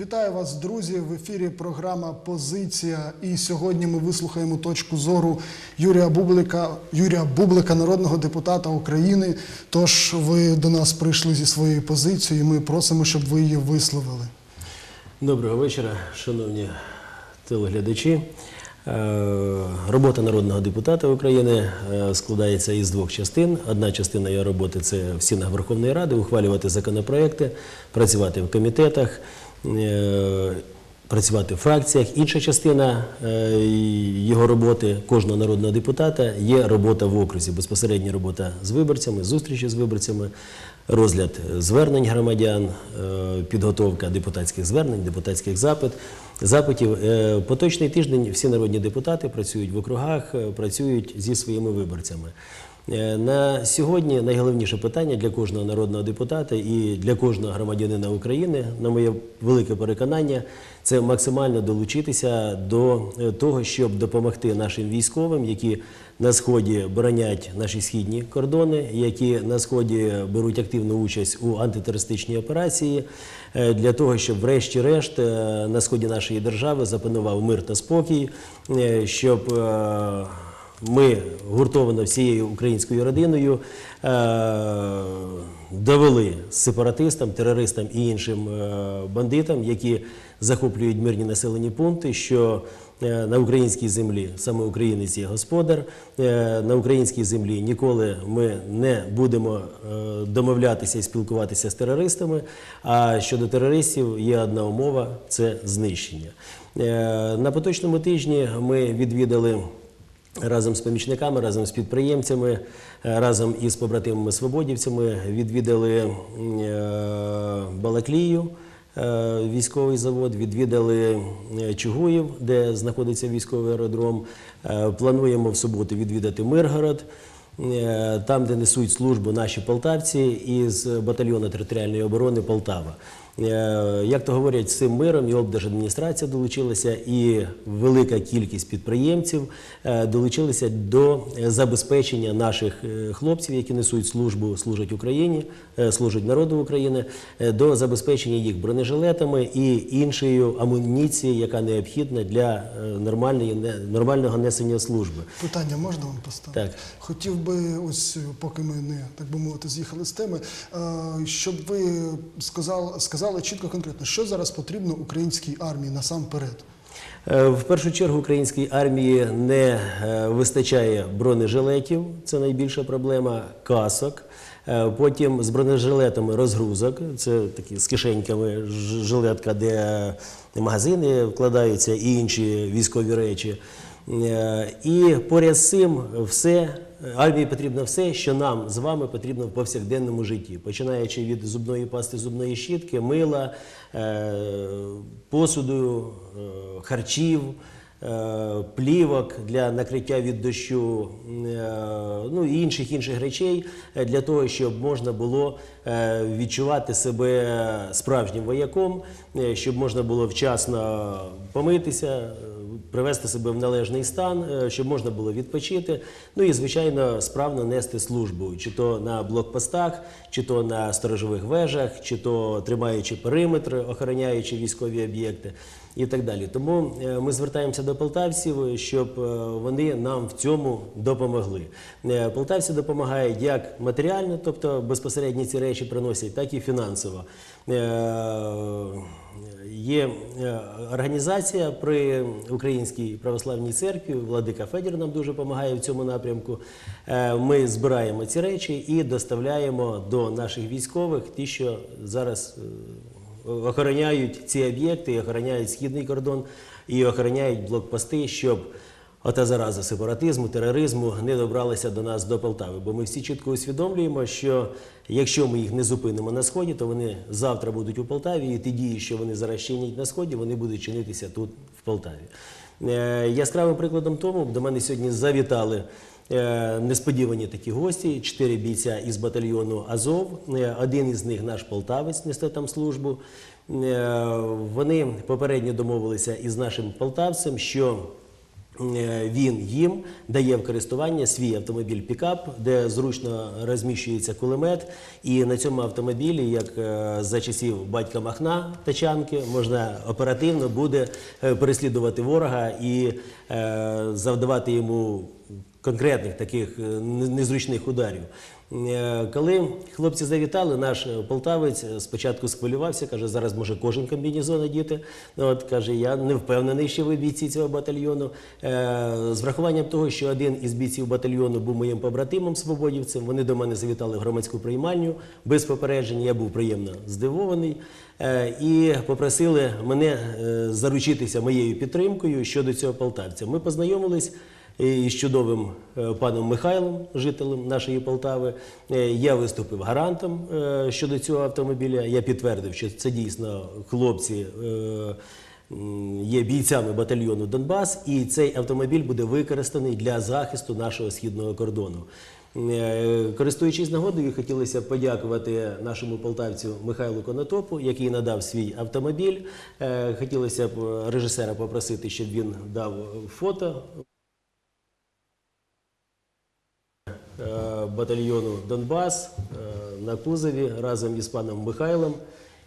Вітаю вас, друзі! В ефірі програма Позиція. І сьогодні ми вислухаємо точку зору Юрія Бублика, Юрія Бублика, народного депутата України. Тож ви до нас прийшли зі своєю позицією. Ми просимо, щоб ви її висловили. Доброго вечора, шановні телеглядачі. Е, Робота народного депутата України е, складається із двох частин. Одна частина його роботи це в стінах Верховної Ради, ухвалювати законопроекти, працювати в комітетах, працювати в фракціях. Інша частина е, його роботи кожного народного депутата є робота в окрузі, безпосередня робота з виборцями, зустрічі з виборцями, розгляд звернень громадян, е, підготовка депутатських звернень, депутатських запит, запитів. Е, Поточний тиждень всі народні депутати працюють в округах, е, працюють зі своїми виборцями. Е, На сьогодні найголовніше питання для кожного народного депутата і для кожного громадянина України, на моє велике переконання, це максимально долучитися до е, того, щоб допомогти нашим військовим, які на сході боронять наші східні кордони, які на сході беруть активну участь у антитерористичній операції, е, для того, щоб, врешті-решт, на сході нашої держави запанував мир та спокій, щоб ми гуртовано всією українською родиною е, довели сепаратистам, терористам і іншим е, бандитам, які захоплюють мирні населені пункти, що е, на українській землі саме українець є господар. На українській землі ніколи ми не будемо домовлятися і спілкуватися з терористами. А щодо терористів є одна умова це знищення. На поточному тижні ми відвідали. Разом з помічниками, разом з підприємцями, е, разом із побратимами свободівцями відвідали е, Балаклію, е, військовий завод, відвідали Чугуїв, де знаходиться військовий аеродром. Плануємо в суботу відвідати Миргород. Там, де несуть службу наші полтавці із батальйону територіальної оборони Полтава. Е, Як то говорять, з цим миром і облдержадміністрація долучилася, і велика кількість підприємців е, долучилися до е, забезпечення наших хлопців, які несуть службу, служать Україні, служать народу України, до забезпечення їх бронежилетами і іншою амуніцією, яка необхідна для нормальної нормального несення служби. Питання можна вам поставити? Так. Хотів би, ось поки ми не так би мовити, з'їхали з теми, щоб ви сказали, сказали чітко конкретно, що зараз потрібно українській армії насамперед. Е, В першу чергу українській армії не е, вистачає бронежилетів, це найбільша проблема, касок. Е, Потім з бронежилетами розгрузок, це такі з кишеньками жилетка, де магазини вкладаються і інші військові речі. Е, І поряд з цим все. Армії потрібно все, що нам з вами потрібно в повсякденному житті, починаючи від зубної пасти, зубної щітки, мила, е, посуду, е, харчів, плівок для накриття від дощу, ну і інших інших речей для того, щоб можна було відчувати себе справжнім вояком, щоб можна було вчасно помитися. Привести себе в належний стан, е, щоб можна було відпочити. Ну і звичайно справно нести службу, чи то на блокпостах, чи то на сторожових вежах, чи то тримаючи периметр, охороняючи військові об'єкти. І так далі. Тому е, ми звертаємося до полтавців, щоб е, вони нам в цьому допомогли. Е, Полтавці допомагають як матеріально, тобто безпосередньо ці речі приносять, так і фінансово. Є організація при Українській православній церкві. Владика Федір нам дуже допомагає в цьому напрямку. Ми збираємо ці речі і доставляємо до наших військових ті, що зараз охороняють ці об'єкти, охороняють східний кордон і охороняють блокпости, щоб ота зараза сепаратизму, тероризму не добралася до нас до Полтави. Бо ми всі чітко усвідомлюємо, що якщо ми їх не зупинимо на сході, то вони завтра будуть у Полтаві, і ті дії, що вони зараз чинять на сході, вони будуть чинитися тут в Полтаві. Е, Яскравим прикладом тому до мене сьогодні завітали. Е, Несподівані такі гості, чотири бійця із батальйону Азов. Е, Один із них наш полтавець несе там службу. Е, Вони попередньо домовилися із нашим полтавцем, що Він їм дає в користування свій автомобіль пікап, де зручно розміщується кулемет. І на цьому автомобілі, як за часів батька Махна Тачанки, можна оперативно буде переслідувати ворога і завдавати йому конкретних таких е, незручних ударів. Е, Коли хлопці завітали, наш е, полтавець спочатку схвилювався, каже, зараз може кожен комбінезон одіти. От каже, я не впевнений, що ви бійці цього батальйону. З врахуванням того, що один із бійців батальйону був моїм побратимом свободівцем, вони до мене завітали в громадську приймальню без попередження. Я був приємно здивований. І попросили мене заручитися моєю підтримкою щодо цього полтавця. Ми познайомились із чудовим е, паном Михайлом, жителем нашої Полтави. Е, Я виступив гарантом е, щодо цього автомобіля. Я підтвердив, що це дійсно хлопці. Є бійцями батальйону Донбас, і цей автомобіль буде використаний для захисту нашого східного кордону. Користуючись нагодою, хотілося подякувати нашому полтавцю Михайлу Конотопу, який надав свій автомобіль. Хотілося б режисера попросити, щоб він дав фото е, батальйону Донбас е, на кузові разом із паном Михайлом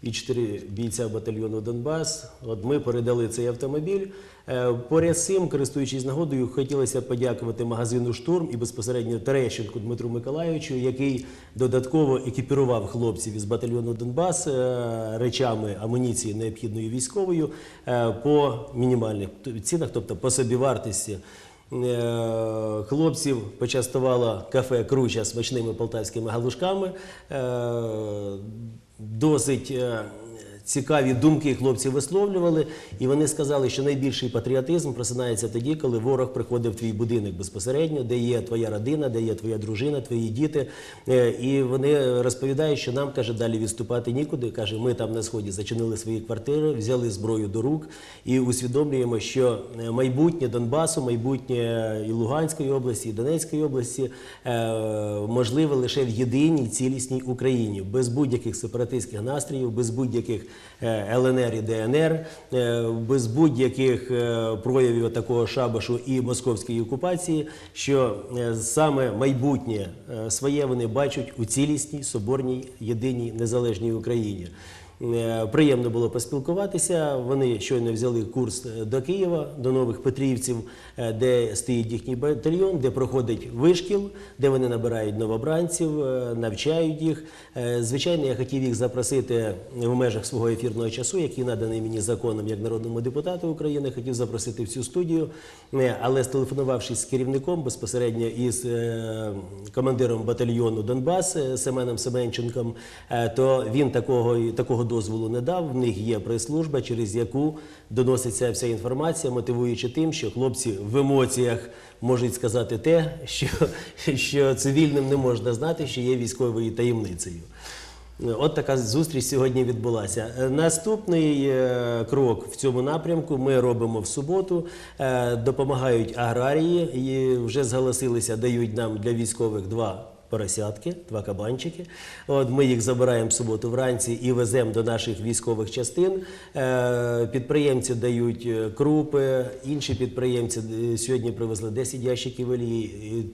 і чотири бійця батальйону Донбас. От ми передали цей автомобіль. Е, Поряд з цим, користуючись нагодою, хотілося подякувати магазину Штурм і безпосередньо Терещенку Дмитру Миколайовичу, який додатково екіпірував хлопців із батальйону Донбас е, речами амуніції необхідною військовою е, по мінімальних цінах, тобто по собівартості. Е, Хлопців почастувало кафе Круча смачними полтавськими галушками. Е, Досить е, цікаві думки хлопці висловлювали, і вони сказали, що найбільший патріотизм просинається тоді, коли ворог приходить в твій будинок безпосередньо, де є твоя родина, де є твоя дружина, твої діти. Е, І вони розповідають, що нам каже, далі відступати нікуди. каже, ми там на сході зачинили свої квартири, взяли зброю до рук і усвідомлюємо, що е, майбутнє Донбасу, майбутнє і Луганської області, і Донецької області е, можливе лише в єдиній цілісній Україні, без будь-яких сепаратистських настроїв, без будь-яких ЛНР і ДНР, е, без будь-яких е, проявів такого шабашу і московської окупації, що е, саме майбутнє е, своє вони бачать у цілісній, соборній, єдиній незалежній Україні. Е, Приємно було поспілкуватися. Вони щойно взяли курс е, до Києва, до нових Петрівців, е, де стоїть їхній батальйон, де проходить вишкіл, де вони набирають новобранців, навчають їх. Звичайно, я хотів їх запросити в межах свого ефірного часу, який наданий мені законом як народному депутату України. Хотів запросити в цю студію, але стелефонувавшись з керівником безпосередньо із командиром батальйону Донбас Семеном Семенченком, то він такого такого дозволу не дав. В них є прес-служба, через яку доноситься вся інформація, мотивуючи тим, що хлопці в емоціях можуть сказати те, що, що цивільним не можна знати, що є військовою таємницею. От така зустріч сьогодні відбулася. Наступний е, крок в цьому напрямку ми робимо в суботу. Е, Допомагають аграрії, і вже зголосилися, дають нам для військових два. Поросятки, два кабанчики. От ми їх забираємо в суботу вранці і веземо до наших військових частин. Е, Підприємці дають е, крупи, інші підприємці е, сьогодні привезли 10 ящиків олії,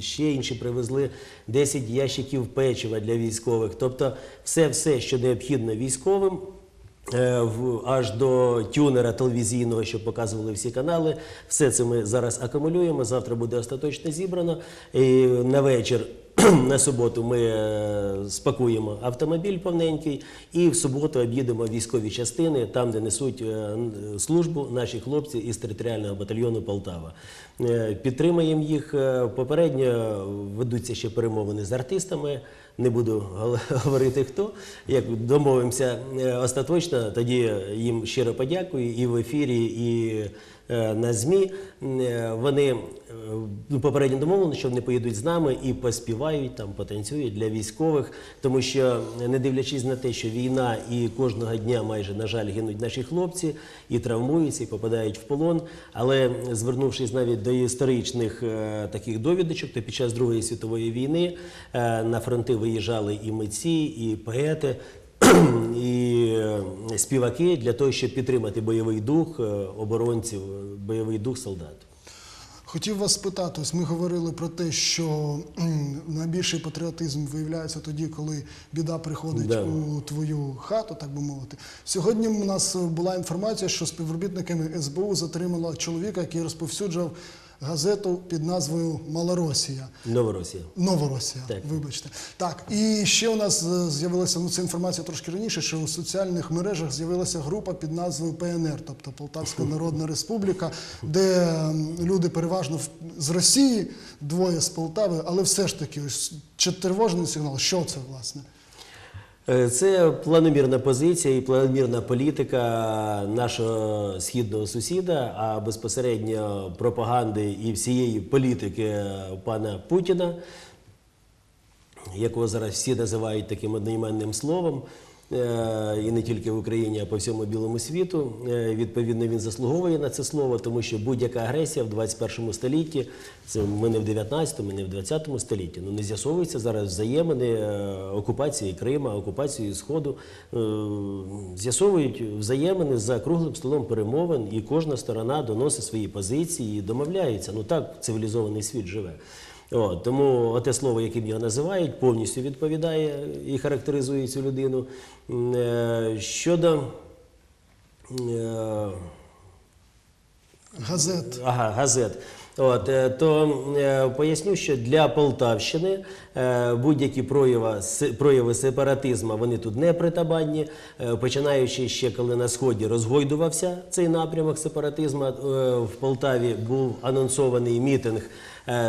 ще інші привезли 10 ящиків печива для військових. Тобто, все, все, що необхідно військовим. Е, аж до тюнера телевізійного, що показували всі канали. Все це ми зараз акумулюємо. Завтра буде остаточно зібрано. І на вечір. На суботу ми е, спакуємо автомобіль повненький і в суботу об'їдемо військові частини, там, де несуть е, службу наші хлопці із територіального батальйону Полтава. Е, Підтримаємо їх. Е, Попередньо ведуться ще перемовини з артистами. Не буду говорити хто. Як домовимося е, остаточно, тоді їм щиро подякую і в ефірі, і е, на ЗМІ. Е, Вони е, попередньо домовлено, що вони поїдуть з нами і поспівають там, потанцюють для військових, тому що е, не дивлячись на те, що війна і кожного дня майже на жаль гинуть наші хлопці і травмуються, і попадають в полон. Але звернувшись навіть до історичних е, таких довідочок, то під час Другої світової війни е, на фронти виїжджали і митці, і поети. І е, співаки для того, щоб підтримати бойовий дух е, оборонців, бойовий дух солдат. Хотів вас спитати, ось ми говорили про те, що найбільший патріотизм виявляється тоді, коли біда приходить Да. у твою хату, так би мовити. Сьогодні у нас була інформація, що співробітниками СБУ затримало чоловіка, який розповсюджував газету під назвою Малоросія. Новоросія. Новоросія, Так. вибачте. Так, і ще у нас е, з'явилася ну, ця інформація трошки раніше, що у соціальних мережах з'явилася група під назвою ПНР, тобто Полтавська Народна Республіка, де люди переважно з Росії, двоє з Полтави, але все ж таки, ось чи тривожний сигнал, що це власне? Е, Це планомірна позиція і планомірна політика нашого східного сусіда, а безпосередньо пропаганди і всієї політики пана Путіна, якого зараз всі називають таким одноіменним словом. Е, І не тільки в Україні, а по всьому білому світу. Е, Відповідно, він заслуговує на це слово, тому що будь-яка агресія в 21 столітті, це ми не в 19-му, не в 20 столітті. Ну не з'ясовуються зараз взаємини е, окупації Крима, окупації Сходу. З'ясовують взаємини за круглим столом перемовин, і кожна сторона доносить свої позиції і домовляється. Ну так цивілізований світ живе. О, тому оте слово, яким його називають, повністю відповідає і характеризує цю людину. Е, Щодо е, Газет. ага, газет. От, е, то е, поясню, що для Полтавщини е, будь-які прояви, прояви сепаратизму вони тут не притабанні. Е, Починаючи ще коли на сході розгойдувався цей напрямок сепаратизму, е, в Полтаві був анонсований мітинг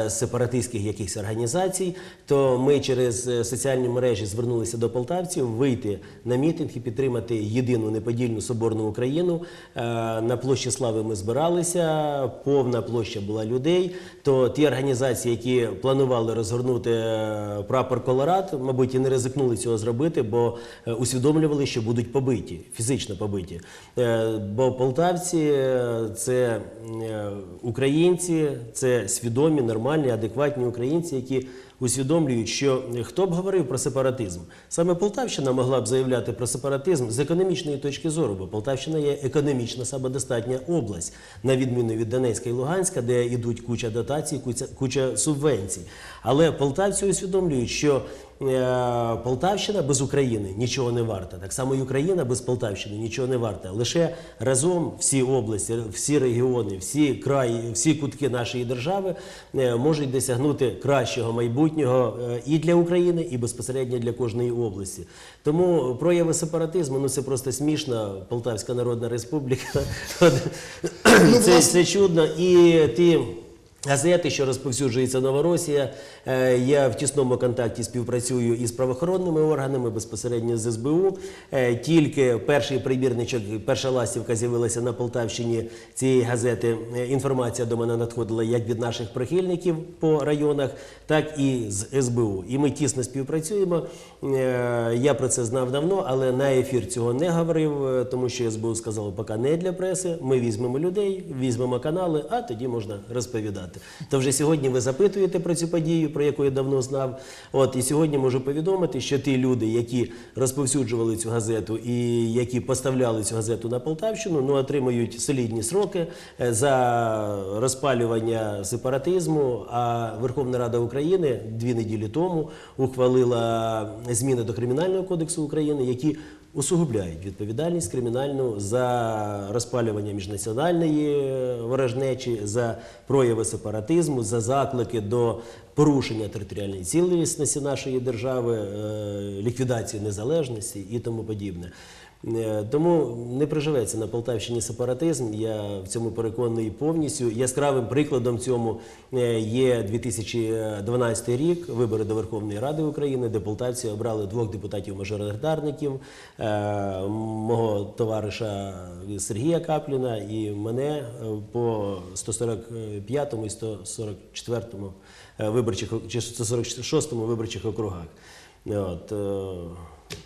сепаратистських якихось організацій, то ми через е, соціальні мережі звернулися до полтавців вийти на мітинг і підтримати єдину неподільну соборну Україну. Е, На площі Слави ми збиралися, повна площа була людей. То ті організації, які планували розгорнути е, прапор Колорад, мабуть, і не ризикнули цього зробити, бо е, усвідомлювали, що будуть побиті, фізично побиті. Е, Бо полтавці е, це е, українці, це свідомі, нормальні, адекватні українці, які усвідомлюють, що хто б говорив про сепаратизм. Саме Полтавщина могла б заявляти про сепаратизм з економічної точки зору, бо Полтавщина є економічна самодостатня область, на відміну від Донецька і Луганська, де йдуть куча дотацій, куча, куча субвенцій. Але полтавці усвідомлюють, що Полтавщина без України нічого не варта. Так само і Україна без Полтавщини нічого не варта. Лише разом всі області, всі регіони, всі краї, всі кутки нашої держави е, можуть досягнути кращого майбутнього е, і для України, і безпосередньо для кожної області. Тому прояви сепаратизму ну це просто смішно. Полтавська Народна Республіка. Це, це чудно. І ті. Газети, що розповсюджується Новоросія, Е, я в тісному контакті співпрацюю із правоохоронними органами, безпосередньо з СБУ. Е, Тільки перший примірничок, перша ластівка з'явилася на Полтавщині цієї газети. Е, Інформація до мене надходила як від наших прихильників по районах, так і з СБУ. І ми тісно співпрацюємо. Я про це знав давно, але на ефір цього не говорив, тому що СБУ сказало, поки не для преси. Ми візьмемо людей, візьмемо канали, а тоді можна розповідати. То вже сьогодні ви запитуєте про цю подію, про яку я давно знав. От і сьогодні можу повідомити, що ті люди, які розповсюджували цю газету і які поставляли цю газету на Полтавщину, ну отримають солідні сроки е, за розпалювання сепаратизму. А Верховна Рада України дві неділі тому ухвалила зміни до Кримінального кодексу України, які усугубляють відповідальність кримінальну за розпалювання міжнаціональної е, ворожнечі, за прояви сепаратизму, за заклики до порушення територіальної цілісності нашої держави, е, ліквідації незалежності і тому подібне. Е, Тому не приживеться на Полтавщині сепаратизм. Я в цьому переконаний повністю. Яскравим прикладом цьому е, є 2012 рік, вибори до Верховної Ради України, де полтавці обрали двох депутатів-мажоритарників, е, мого товариша Сергія Капліна і мене по 145 і 144 виборчих чи 146 виборчих округах. От,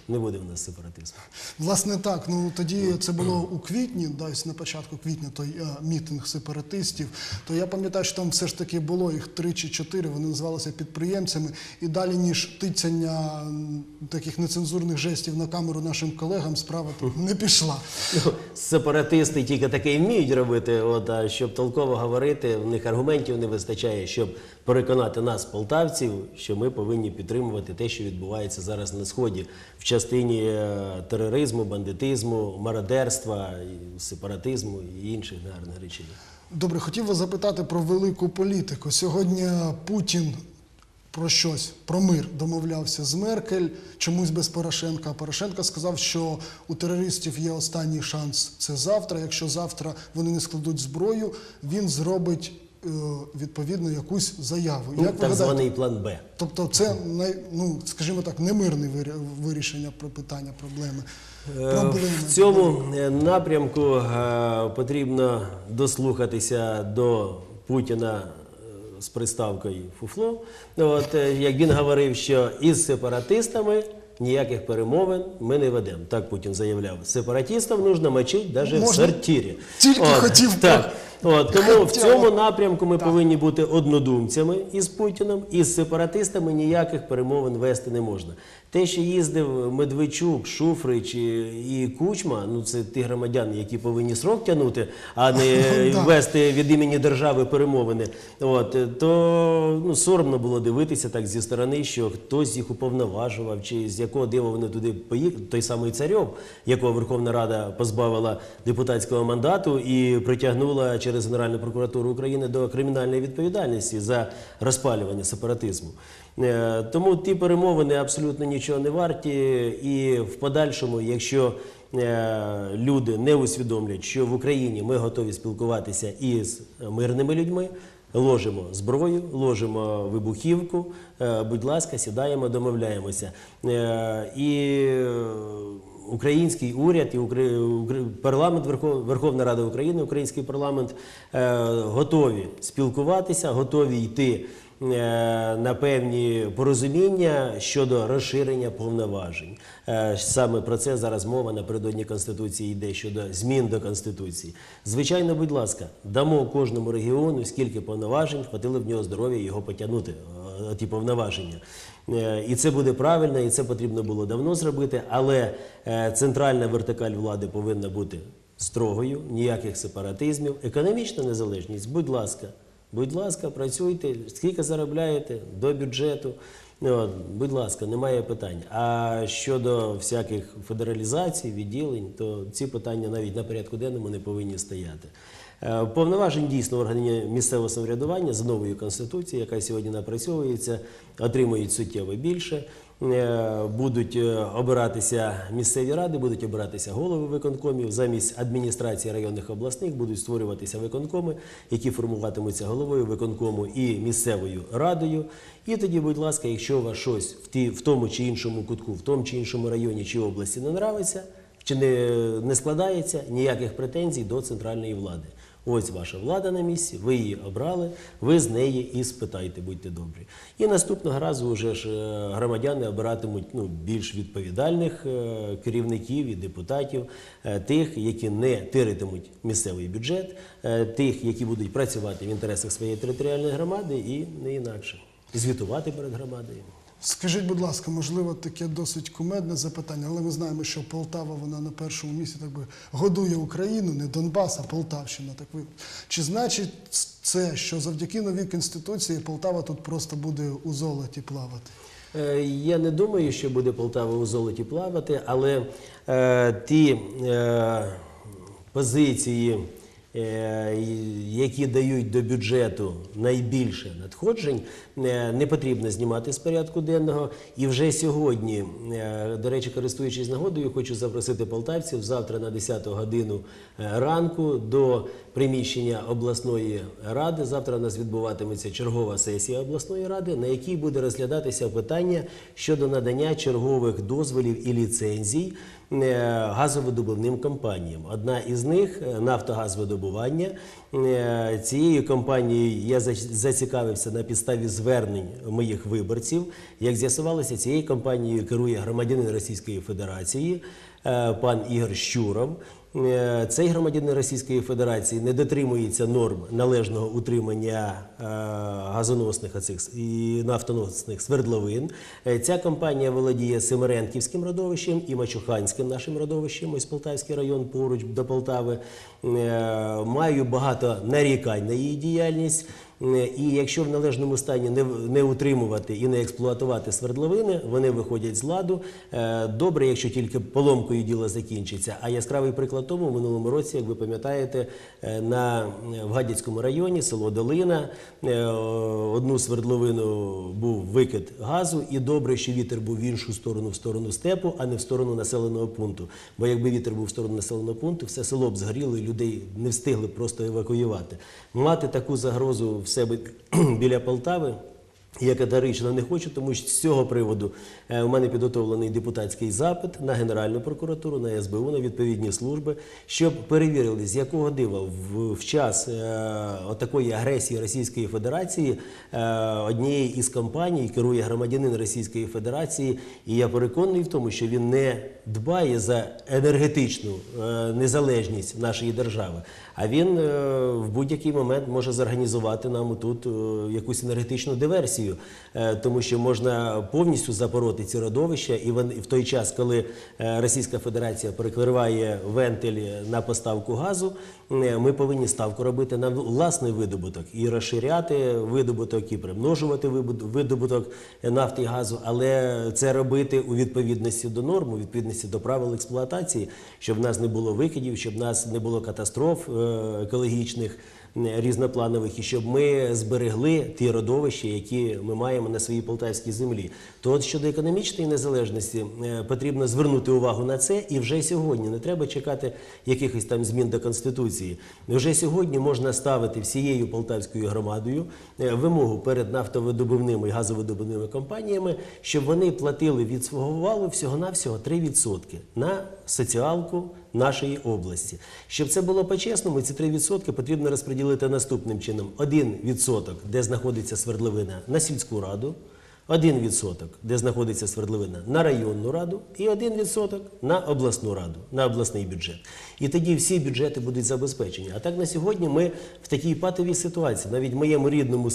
Не буде в нас сепаратизму. Власне так, ну тоді це було у квітні, десь на початку квітня той е, мітинг сепаратистів. То я пам'ятаю, що там все ж таки було їх три чи чотири. Вони називалися підприємцями. І далі ніж тицяння м, таких нецензурних жестів на камеру нашим колегам, справа тут не пішла. Ну, Сепаратисти тільки таке й вміють робити. От а щоб толково говорити, в них аргументів не вистачає, щоб переконати нас, полтавців, що ми повинні підтримувати те, що відбувається зараз на сході в частині е, тероризму, бандитизму, мародерства, сепаратизму і інших негарних речей. Добре, хотів вас запитати про велику політику. Сьогодні Путін про щось, про мир домовлявся з Меркель, чомусь без Порошенка. А Порошенко сказав, що у терористів є останній шанс це завтра. Якщо завтра вони не складуть зброю, він зробить відповідно якусь заяву. Ну, Як так званий план Б. Тобто, це ну, скажімо так, немирне вирі- вирішення про питання проблеми. Е, Проблеми. В цьому е, напрямку е, потрібно дослухатися до Путіна е, з приставкою фуфло. От е, як він говорив, що із сепаратистами ніяких перемовин ми не ведемо. Так Путін заявляв. Сепаратистів нужно мочити навіть в сортирі. Тільки хотів так. От, тому в цьому напрямку ми повинні бути однодумцями із Путіном, із сепаратистами ніяких перемовин вести не можна. Те, що їздив Медведчук, Шуфрич і, Кучма, ну це ті громадяни, які повинні срок тягнути, а не вести від імені держави перемовини. От то ну соромно було дивитися так зі сторони, що хтось їх уповноважував, чи з якого дива вони туди поїхали. Той самий царьов, якого Верховна Рада позбавила депутатського мандату і притягнула через Генеральну прокуратуру України до кримінальної відповідальності за розпалювання сепаратизму. Е, Тому ті перемовини абсолютно нічого не варті, і в подальшому, якщо е, люди не усвідомлять, що в Україні ми готові спілкуватися із мирними людьми. Ложимо зброю, ложимо вибухівку. е, Будь ласка, сідаємо, домовляємося. І український уряд і парламент Верховна Рада України, український парламент готові спілкуватися, готові йти на певні порозуміння щодо розширення повноважень. Е, Саме про це зараз мова напередодні Конституції йде щодо змін до Конституції. Звичайно, будь ласка, дамо кожному регіону скільки повноважень, хватило в нього здоров'я його потягнути, е, ті повноваження. Е, І це буде правильно, і це потрібно було давно зробити, але е, центральна вертикаль влади повинна бути строгою, ніяких сепаратизмів, економічна незалежність, будь ласка. Будь ласка, працюйте, скільки заробляєте до бюджету. Ну, От, будь ласка, немає питань. А щодо всяких федералізацій, відділень, то ці питання навіть на порядку денному не повинні стояти. Е, Повноважень дійсно органи місцевого самоврядування з новою конституцією, яка сьогодні напрацьовується, отримують суттєво більше. Е, Будуть е, обиратися місцеві ради, будуть обиратися голови виконкомів. Замість адміністрації районних обласних будуть створюватися виконкоми, які формуватимуться головою виконкому і місцевою радою. І тоді, будь ласка, якщо у вас щось в, тому чи іншому кутку, в тому чи іншому районі чи області не нравиться, чи не складається, ніяких претензій до центральної влади. Ось ваша влада на місці, ви її обрали, ви з неї і спитайте, будьте добрі. І наступного разу вже ж е, громадяни обиратимуть ну, більш відповідальних е, керівників і депутатів, е, тих, які не тиритимуть місцевий бюджет, тих, які будуть працювати в інтересах своєї територіальної громади і не інакше. Звітувати перед громадою. Скажіть, будь ласка, можливо, таке досить кумедне запитання, але ми знаємо, що Полтава вона на першому місці так би годує Україну, не Донбас, а Полтавщина. Так ви чи значить це, що завдяки новій конституції Полтава тут просто буде у золоті плавати? Е, Я не думаю, що буде Полтава у золоті плавати, але е, ті е, позиції, які дають до бюджету найбільше надходжень, е, не потрібно знімати з порядку денного. І вже сьогодні, е, до речі, користуючись нагодою, хочу запросити полтавців завтра на 10 годину е, ранку до приміщення обласної ради. Завтра у нас відбуватиметься чергова сесія обласної ради, на якій буде розглядатися питання щодо надання чергових дозволів і ліцензій е, газовидобувним компаніям. Одна із них е, Нафтогазвидобування. Е, Цією компанією я зацікавився на підставі звернень моїх виборців. Як з'ясувалося, цією компанією керує громадянин Російської Федерації е, пан Ігор Щуров. Е, Цей громадянин Російської Федерації не дотримується норм належного утримання е, газоносних оцих і нафтоносних свердловин. Е, Ця компанія володіє Семеренківським родовищем і Мачуханським нашим родовищем, ось Полтавський район поруч до Полтави. Маю багато нарікань на її діяльність. Е, І якщо в належному стані не, не утримувати і не експлуатувати свердловини, вони виходять з ладу. Е, Добре, якщо тільки поломкою діло закінчиться. А яскравий приклад тому в минулому році, як ви пам'ятаєте, е, в Гадяцькому районі село Долина одну свердловину був викид газу, і добре, що вітер був в іншу сторону, в сторону степу, а не в сторону населеного пункту. Бо якби вітер був в сторону населеного пункту, все село б згоріло і людей не встигли просто евакуювати. Мати таку загрозу в себе біля Полтави. Я категорично не хочу, тому що з цього приводу е, у мене підготовлений депутатський запит на Генеральну прокуратуру, на СБУ, на відповідні служби, щоб перевірили, з якого дива в, в час е, отакої агресії Російської Федерації е, однієї із компаній керує громадянин Російської Федерації, і я переконаний в тому, що він не дбає за енергетичну е, незалежність нашої держави, а він е, в будь-який момент може зорганізувати нам тут е, якусь енергетичну диверсію, е, тому що можна повністю запороти ці родовища, і в той час, коли Російська Федерація перекриває вентиль на поставку газу, ми повинні ставку робити на власний видобуток і розширяти видобуток, і примножувати видобуток нафти і газу, але це робити у відповідності до норм, у відповідності до правил експлуатації, щоб в нас не було викидів, щоб в нас не було катастроф екологічних різнопланових, і щоб ми зберегли ті родовища, які ми маємо на своїй полтавській землі. То от щодо економічної незалежності е, потрібно звернути увагу на це і вже сьогодні не треба чекати якихось там змін до конституції. Вже сьогодні можна ставити всією полтавською громадою е, вимогу перед нафтовидобувними і газовидобувними компаніями, щоб вони платили від свого валу всього-навсього 3% на соціалку нашої області. Щоб це було по-чесному, ці 3% потрібно розподілити наступним чином: 1% де знаходиться свердловина на сільську раду. 1%, де знаходиться свердловина на районну раду, і 1% на обласну раду, на обласний бюджет. І тоді всі бюджети будуть забезпечені. А так на сьогодні ми в такій патовій ситуації. Навіть в моєму рідному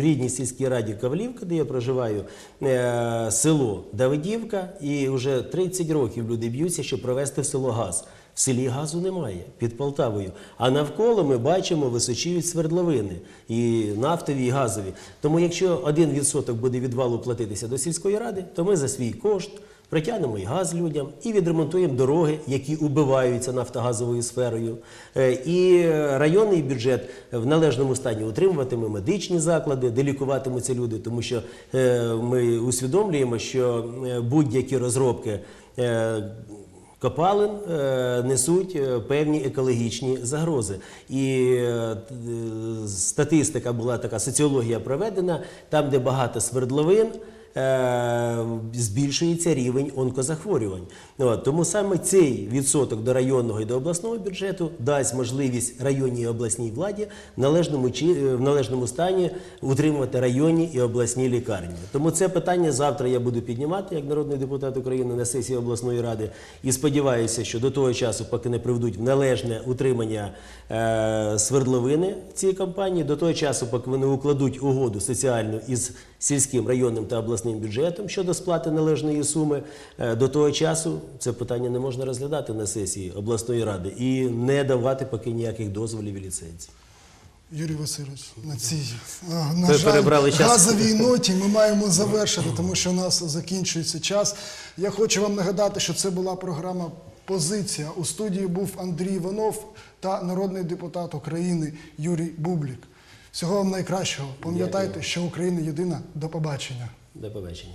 рідній сільській раді Кавлівка, де я проживаю, е, село Давидівка, і вже 30 років люди б'ються, щоб провести в село газ. В селі газу немає під Полтавою. А навколо ми бачимо височіють свердловини і нафтові, і газові. Тому якщо 1% буде від валу платитися до сільської ради, то ми за свій кошт притягнемо і газ людям і відремонтуємо дороги, які убиваються нафтогазовою сферою. Е, І районний бюджет в належному стані утримуватиме медичні заклади, де лікуватимуться люди, тому що е, ми усвідомлюємо, що е, будь-які розробки. Копалин е, несуть е, певні екологічні загрози. І е, статистика була така, соціологія проведена, там, де багато свердловин. Е, Збільшується рівень онкозахворювань. Тому саме цей відсоток до районного і до обласного бюджету дасть можливість районній і обласній владі в належному, е, в належному стані утримувати районні і обласні лікарні. Тому це питання завтра я буду піднімати як народний депутат України на сесії обласної ради. І сподіваюся, що до того часу, поки не приведуть в належне утримання е, свердловини цієї компанії, до того часу, поки вони укладуть угоду соціальну із сільським районним та обласним бюджетом щодо сплати належної суми, е, до того часу це питання не можна розглядати на сесії обласної ради і не давати поки ніяких дозволів і ліцензій. Юрій Васильович, на цій на Ви жаль, час. газовій ноті ми маємо завершити, тому що у нас закінчується час. Я хочу вам нагадати, що це була програма Позиція. У студії був Андрій Іванов та народний депутат України Юрій Бублік. Всього вам найкращого. Пам'ятайте, що Україна єдина. До побачення. До побачення.